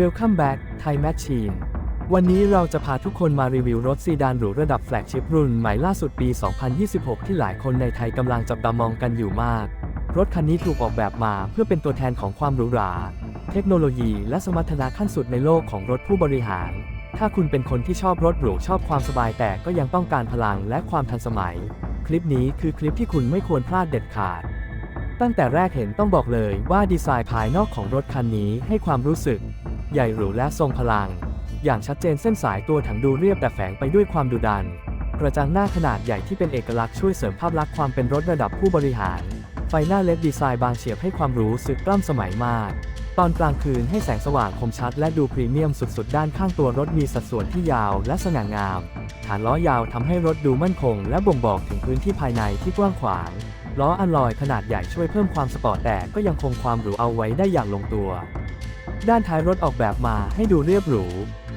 Welcome back Thai Machine วันนี้เราจะพาทุกคนมารีวิวรถซีดานหรูระดับแฟลกชิพรุ่นใหม่ล่าสุดปี 2026 ที่หลายคนในไทยกำลังจับตามองกันอยู่มาก รถคันนี้ถูกออกแบบมาเพื่อเป็นตัวแทนของความหรูหรา เทคโนโลยีและสมรรถนะขั้นสุดในโลกของรถผู้บริหาร ถ้าคุณเป็นคนที่ชอบรถหรูชอบความสบายแต่ก็ยังต้องการพลังและความทันสมัย คลิปนี้คือคลิปที่คุณไม่ควรพลาดเด็ดขาดตั้งแต่แรกเห็นต้องบอกเลยว่าดีไซน์ภายนอกของรถคันนี้ให้ความรู้สึก ใหญ่หรูและทรงพลัง อย่างชัดเจนเส้นสายตัวถังดูเรียบแต่แฝงไปด้วยความดุดัน กระจังหน้าขนาดใหญ่ที่เป็นเอกลักษณ์ช่วยเสริมภาพลักษณ์ความเป็นรถระดับผู้บริหาร ไฟหน้าเลดดีไซน์บางเฉียบให้ความรู้สึกกล้ำสมัยมาก ตอนกลางคืนให้แสงสว่างคมชัดและดูพรีเมียมสุดๆ ด้านข้างตัวรถมีสัดส่วนที่ยาวและสง่างาม ฐานล้อยาวทำให้รถดูมั่นคง และบ่งบอกถึงพื้นที่ภายในที่กว้างขวางล้ออัลลอยขนาดใหญ่ช่วยเพิ่มความสปอร์ตแต่ก็ยังคงความหรูเอาไว้ได้อย่างลงตัว ด้านท้ายรถออกแบบมาให้ดูเรียบหรู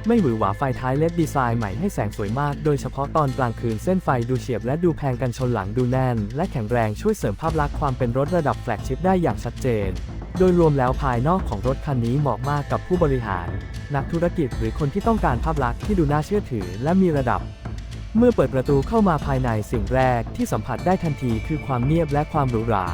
ไม่หวือหวาไฟท้ายเล็ดดีไซน์ใหม่ให้แสงสวยมาก โดยเฉพาะตอนกลางคืนเส้นไฟดูเฉียบและดูแพงกันชนหลังดูแน่น และแข็งแรงช่วยเสริมภาพลักษณ์ความเป็นรถระดับแฟลกชิพได้อย่างชัดเจน โดยรวมแล้วภายนอกของรถคันนี้เหมาะมากกับผู้บริหาร นักธุรกิจหรือคนที่ต้องการภาพลักษณ์ที่ดูน่าเชื่อถือและมีระดับเมื่อเปิดประตูเข้ามาภายในสิ่งแรกที่สัมผัสได้ทันทีคือความเงียบและความหรูหรา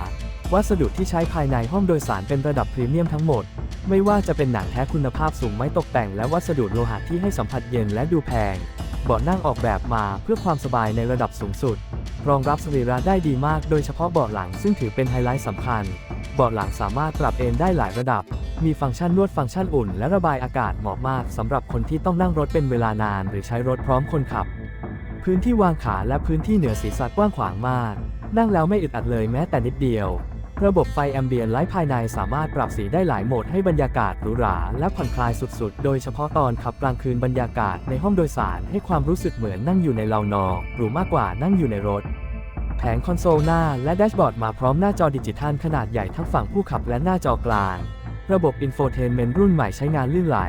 วัสดุที่ใช้ภายในห้องโดยสารเป็นระดับพรีเมียมทั้งหมด ไม่ว่าจะเป็นหนังแท้คุณภาพสูงไม้ตกแต่งและวัสดุโลหะที่ให้สัมผัสเย็นและดูแพง เบาะนั่งออกแบบมาเพื่อความสบายในระดับสูงสุด รองรับสรีระได้ดีมาก โดยเฉพาะเบาะหลังซึ่งถือเป็นไฮไลท์สำคัญ เบาะหลังสามารถปรับเอนได้หลายระดับ มีฟังก์ชันนวดฟังก์ชันอุ่น และระบายอากาศเหมาะมากสำหรับคนที่ต้องนั่งรถเป็นเวลานาน หรือใช้รถพร้อมคนขับ พื้นที่วางขาและพื้นที่เหนือศีรษะกว้างขวางมากนั่งแล้วไม่อึดอัดเลยแม้แต่นิดเดียว ระบบไฟแอมเบียนไลท์ภายในสามารถปรับสีได้หลายโหมดให้บรรยากาศหรูหราและผ่อนคลายสุดๆ โดยเฉพาะตอนขับกลางคืนบรรยากาศในห้องโดยสารให้ความรู้สึกเหมือนนั่งอยู่ในเลานอหรูมากกว่านั่งอยู่ในรถ แผงคอนโซลหน้าและแดชบอร์ดมาพร้อมหน้าจอดิจิทัลขนาดใหญ่ทั้งฝั่งผู้ขับและหน้าจอกลาง ระบบอินโฟเทนเมนต์รุ่นใหม่ใช้งานลื่นไหล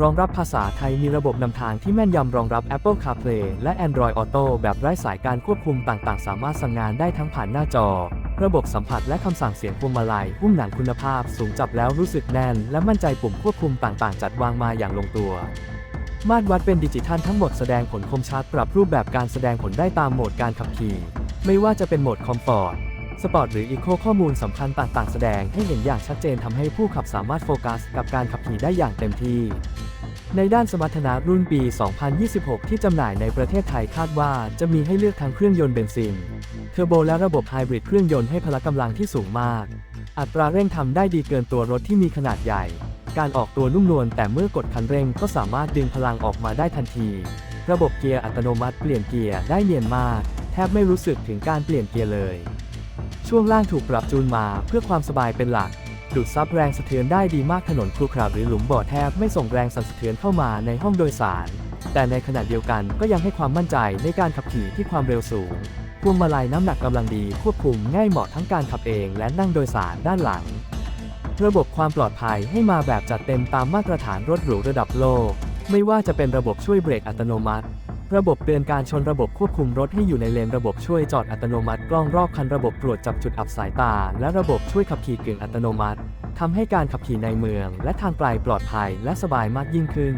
รองรับภาษาไทยมีระบบนำทางที่แม่นยำรองรับ Apple CarPlay และ Android Auto แบบไร้สายการควบคุมต่างๆ สามารถสั่งงานได้ทั้งผ่านหน้าจอ ระบบสัมผัสและคำสั่งเสียงพวงมาลัยหุ้มหนังคุณภาพสูงจับแล้วรู้สึกแน่น และมั่นใจปุ่มควบคุมต่างๆ จัดวางมาอย่างลงตัว มาตรวัดเป็นดิจิทัลทั้งหมดแสดงผลคมชัดปรับรูปแบบการแสดงผลได้ตามโหมดการขับขี่ ไม่ว่าจะเป็นโหมดคอมฟอร์ตสปอร์ตหรืออีโคข้อมูลสำคัญต่างๆ แสดงให้เห็นอย่างชัดเจนทำให้ผู้ขับสามารถโฟกัส กับการขับขี่ได้อย่างเต็มที่ ในด้านสมรรถนะรุ่นปี 2026 ที่จำหน่ายในประเทศไทยคาดว่าจะมีให้เลือกทั้งเครื่องยนต์เบนซิน อร์โบและระบบไฮบริดเครื่องยนต์ให้พละกำลังที่สูงมาก อัตราเร่งทำได้ดีเกินตัวรถที่มีขนาดใหญ่ การออกตัวนุ่มนวลแต่เมื่อกดคันเร่งก็สามารถดึงพลังออกมาได้ทันที ระบบเกียร์อัตโนมัติเปลี่ยนเกียร์ได้เนียนมาก แทบไม่รู้สึกถึงการเปลี่ยนเกียร์เลย ช่วงล่างถูกปรับจูนมาเพื่อความสบายเป็นหลัก ดูดซับแรงสะเทือนได้ดีมากถนนครุขระหรือหลุมบ่อแทบไม่ส่งแรงสั่นสะเทือนเข้ามาในห้องโดยสาร แต่ในขณะเดียวกันก็ยังให้ความมั่นใจในการขับขี่ที่ความเร็วสูง พวงมาลัยน้ำหนักกำลังดีควบคุมง่ายเหมาะทั้งการขับเองและนั่งโดยสารด้านหลัง ระบบความปลอดภัยให้มาแบบจัดเต็มตามมาตรฐานรถหรูระดับโลก ไม่ว่าจะเป็นระบบช่วยเบรกอัตโนมัติ ระบบเตือนการชนระบบควบคุมรถให้อยู่ในเลนระบบช่วยจอดอัตโนมัติกล้องรอบคันระบบตรวจจับจุดอับสายตา และระบบช่วยขับขี่กึ่งอัตโนมัติทำให้การขับขี่ในเมือง และทางไกลปลอดภัยและสบายมากยิ่งขึ้น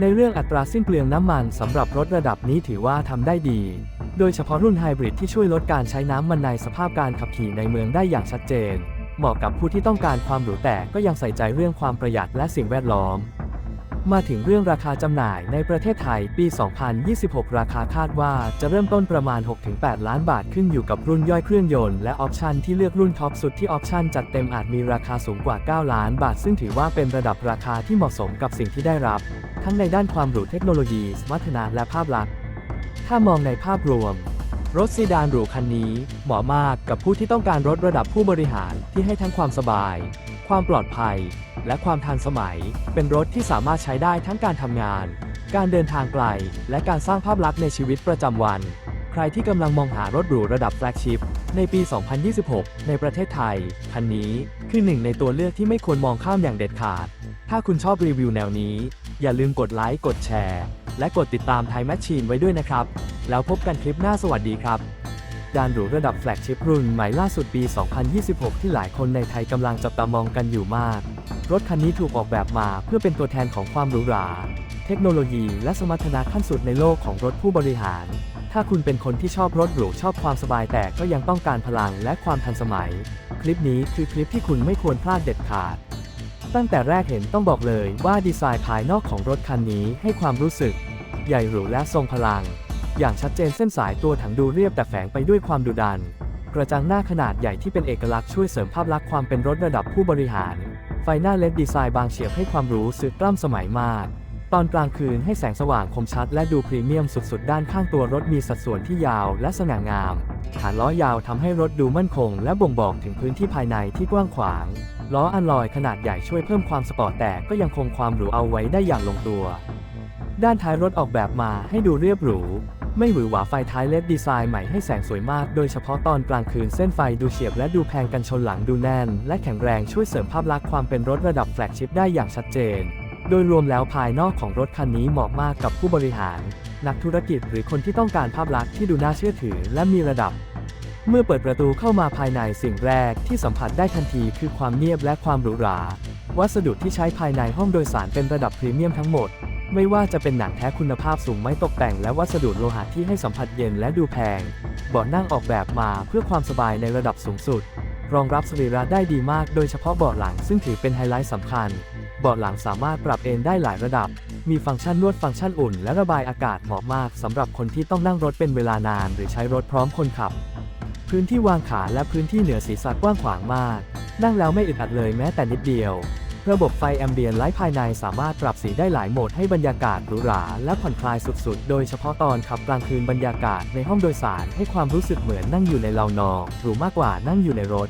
ในเรื่องอัตราสิ้นเปลืองน้ำมันสำหรับรถระดับนี้ถือว่าทำได้ดี โดยเฉพาะรุ่นไฮบริดที่ช่วยลดการใช้น้ำมันในสภาพการขับขี่ในเมืองได้อย่างชัดเจน เหมาะกับผู้ที่ต้องการความหรูแต่ก็ยังใส่ใจเรื่องความประหยัดและสิ่งแวดล้อม มาถึงเรื่องราคาจำหน่ายในประเทศไทยปี 2026 ราคาคาดว่าจะเริ่มต้นประมาณ 6-8 ล้านบาทขึ้นอยู่กับรุ่นย่อยเครื่องยนต์และออปชันที่เลือกรุ่นท็อปสุดที่ออปชันจัดเต็มอาจมีราคาสูงกว่า 9 ล้านบาท ซึ่งถือว่าเป็นระดับราคาที่เหมาะสมกับสิ่งที่ได้รับ ทั้งในด้านความหรูเทคโนโลยีสมรรถนะและภาพลักษณ์ ถ้ามองในภาพรวม รถซีดานหรูคันนี้เหมาะมากกับผู้ที่ต้องการรถระดับผู้บริหารที่ให้ทั้งความสบาย ความปลอดภัย และความทันสมัย เป็นรถที่สามารถใช้ได้ทั้งการทำงาน การเดินทางไกล และการสร้างภาพลักษณ์ในชีวิตประจำวัน ใครที่กำลังมองหารถหรูระดับแฟลกชิพในปี 2026 ในประเทศไทย คันนี้คือหนึ่งในตัวเลือกที่ไม่ควรมองข้ามอย่างเด็ดขาด ถ้าคุณชอบรีวิวแนวนี้ อย่าลืมกดไลค์ กดแชร์ และกดติดตามไทยแมชชีนไว้ด้วยนะครับ แล้วพบกันคลิปหน้าสวัสดีครับดานหรูระดับแฟลกชิพรุ่นใหม่ล่าสุดปี 2026 ที่หลายคนในไทยกำลังจับตามองกันอยู่มาก รถคันนี้ถูกออกแบบมาเพื่อเป็นตัวแทนของความหรูหรา เทคโนโลยีและสมรรถนะขั้นสุดในโลกของรถผู้บริหาร ถ้าคุณเป็นคนที่ชอบรถหรูชอบความสบายแต่ก็ยังต้องการพลังและความทันสมัย คลิปนี้คือคลิปที่คุณไม่ควรพลาดเด็ดขาด ตั้งแต่แรกเห็นต้องบอกเลยว่าดีไซน์ภายนอกของรถคันนี้ให้ความรู้สึก ใหญ่หรูและทรงพลัง อย่างชัดเจนเส้นสายตัวถังดูเรียบแต่แฝงไปด้วยความดุดัน กระจังหน้าขนาดใหญ่ที่เป็นเอกลักษณ์ช่วยเสริมภาพลักษณ์ความเป็นรถระดับผู้บริหาร ไฟหน้าเลดดีไซน์บางเฉียบให้ความหรู้สึกกล้ำสมัยมาก ตอนกลางคืนให้แสงสว่างคมชัดและดูพรีเมียมสุดๆ ด้านข้างตัวรถมีสัดส่วนที่ยาวและสง่างามฐานล้อยาวทำให้รถดูมั่นคง และบ่งบอกถึงพื้นที่ภายในที่กว้างขวาง ล้ออัลลอยขนาดใหญ่ช่วยเพิ่มความสปอร์ตแต่ก็ยังคงความหรูเอาไว้ได้อย่างลงตัว ด้านท้ายรถออกแบบมาให้ดูเรียบหรู ไม่หวือหวาไฟท้ายเลดดีไซน์ใหม่ให้แสงสวยมาก โดยเฉพาะตอนกลางคืนเส้นไฟดูเฉียบและดูแพงกันชนหลังดูแน่น และแข็งแรงช่วยเสริมภาพลักษณ์ความเป็นรถระดับแฟลกชิพได้อย่างชัดเจน โดยรวมแล้วภายนอกของรถคันนี้เหมาะมากกับผู้บริหาร นักธุรกิจหรือคนที่ต้องการภาพลักษณ์ที่ดูน่าเชื่อถือและมีระดับ เมื่อเปิดประตูเข้ามาภายในสิ่งแรกที่สัมผัสได้ทันทีคือความเงียบและความหรูหรา วัสดุที่ใช้ภายในห้องโดยสารเป็นระดับพรีเมียมทั้งหมด ไม่ว่าจะเป็นหนังแท้คุณภาพสูงไม้ตกแต่งและวัสดุโลหะที่ให้สัมผัสเย็นและดูแพงเบาะนั่งออกแบบมาเพื่อความสบายในระดับสูงสุด รองรับสรีระได้ดีมากโดยเฉพาะเบาะหลังซึ่งถือเป็นไฮไลท์สำคัญเบาะหลังสามารถปรับเอนได้หลายระดับ มีฟังก์ชันนวดฟังก์ชันอุ่นและระบายอากาศเหมาะมากสำหรับคนที่ต้องนั่งรถเป็นเวลานาน หรือใช้รถพร้อมคนขับ พื้นที่วางขาและพื้นที่เหนือศีรษะกว้างขวางมาก นั่งแล้วไม่อึดอัดเลยแม้แต่นิดเดียว ระบบไฟแอมเบียนไลท์ภายในสามารถปรับสีได้หลายโหมดให้บรรยากาศหรูหราและผ่อนคลายสุดๆ โดยเฉพาะตอนขับกลางคืนบรรยากาศในห้องโดยสารให้ความรู้สึกเหมือนนั่งอยู่ในเลานอหรูมากกว่านั่งอยู่ในรถ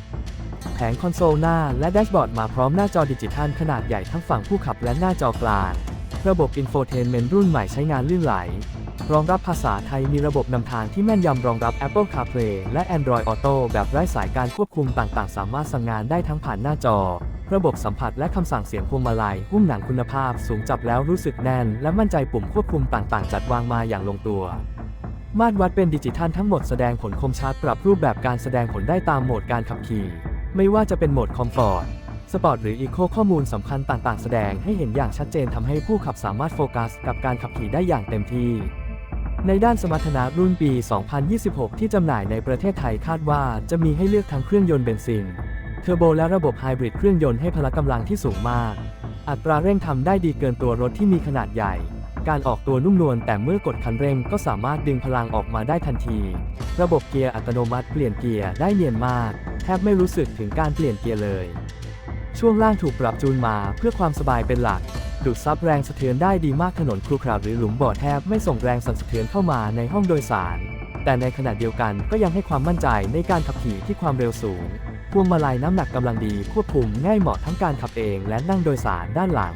แผงคอนโซลหน้าและแดชบอร์ดมาพร้อมหน้าจอดิจิทัลขนาดใหญ่ทั้งฝั่งผู้ขับและหน้าจอกลาง ระบบอินโฟเทนเมนต์รุ่นใหม่ใช้งานลื่นไหล รองรับภาษาไทยมีระบบนำทางที่แม่นยำรองรับ Apple CarPlay และ Android Auto แบบไร้สายการควบคุมต่างๆ สามารถสั่งงานได้ทั้งผ่านหน้าจอ ระบบสัมผัสและคำสั่งเสียงพวงมาลัยหุ้มหนังคุณภาพสูงจับแล้วรู้สึกแน่น และมั่นใจปุ่มควบคุมต่างๆ จัดวางมาอย่างลงตัว มาตรวัดเป็นดิจิทัลทั้งหมดแสดงผลคมชัดปรับรูปแบบการแสดงผลได้ตามโหมดการขับขี่ ไม่ว่าจะเป็นโหมดคอมฟอร์ตสปอร์ตหรืออีโคข้อมูลสำคัญต่างๆ แสดงให้เห็นอย่างชัดเจนทำให้ผู้ขับสามารถโฟกัสกับการขับขี่ได้อย่างเต็มที่ ในด้านสมรรถนะรุ่นปี 2026 ที่จำหน่ายในประเทศไทยคาดว่าจะมีให้เลือกทั้งเครื่องยนต์เบนซิน เทอร์โบและระบบไฮบริดเครื่องยนต์ให้พละกำลังที่สูงมาก อัตราเร่งทำได้ดีเกินตัวรถที่มีขนาดใหญ่ การออกตัวนุ่มนวลแต่เมื่อกดคันเร่งก็สามารถดึงพลังออกมาได้ทันที ระบบเกียร์อัตโนมัติเปลี่ยนเกียร์ได้เนียนมาก แทบไม่รู้สึกถึงการเปลี่ยนเกียร์เลย ช่วงล่างถูกปรับจูนมาเพื่อความสบายเป็นหลัก ดูดซับแรงสะเทือนได้ดีมากถนนครุขระหรือหลุมบ่อแทบไม่ส่งแรงสั่นสะเทือนเข้ามาในห้องโดยสาร แต่ในขณะเดียวกันก็ยังให้ความมั่นใจในการขับขี่ที่ความเร็วสูงพวงมาลัยน้ำหนักกำลังดีควบคุมง่ายเหมาะทั้งการขับเองและนั่งโดยสารด้านหลัง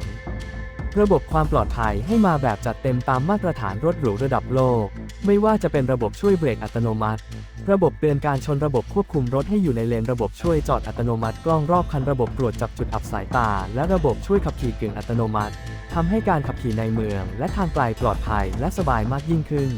ระบบความปลอดภัยให้มาแบบจัดเต็มตามมาตรฐานรถหรูระดับโลก ไม่ว่าจะเป็นระบบช่วยเบรกอัตโนมัติ ระบบเตือนการชนระบบควบคุมรถให้อยู่ในเลนระบบช่วยจอดอัตโนมัติกล้องรอบคันระบบตรวจจับจุดอับสายตา และระบบช่วยขับขี่กึ่งอัตโนมัติทำให้การขับขี่ในเมือง และทางไกลปลอดภัยและสบายมากยิ่งขึ้น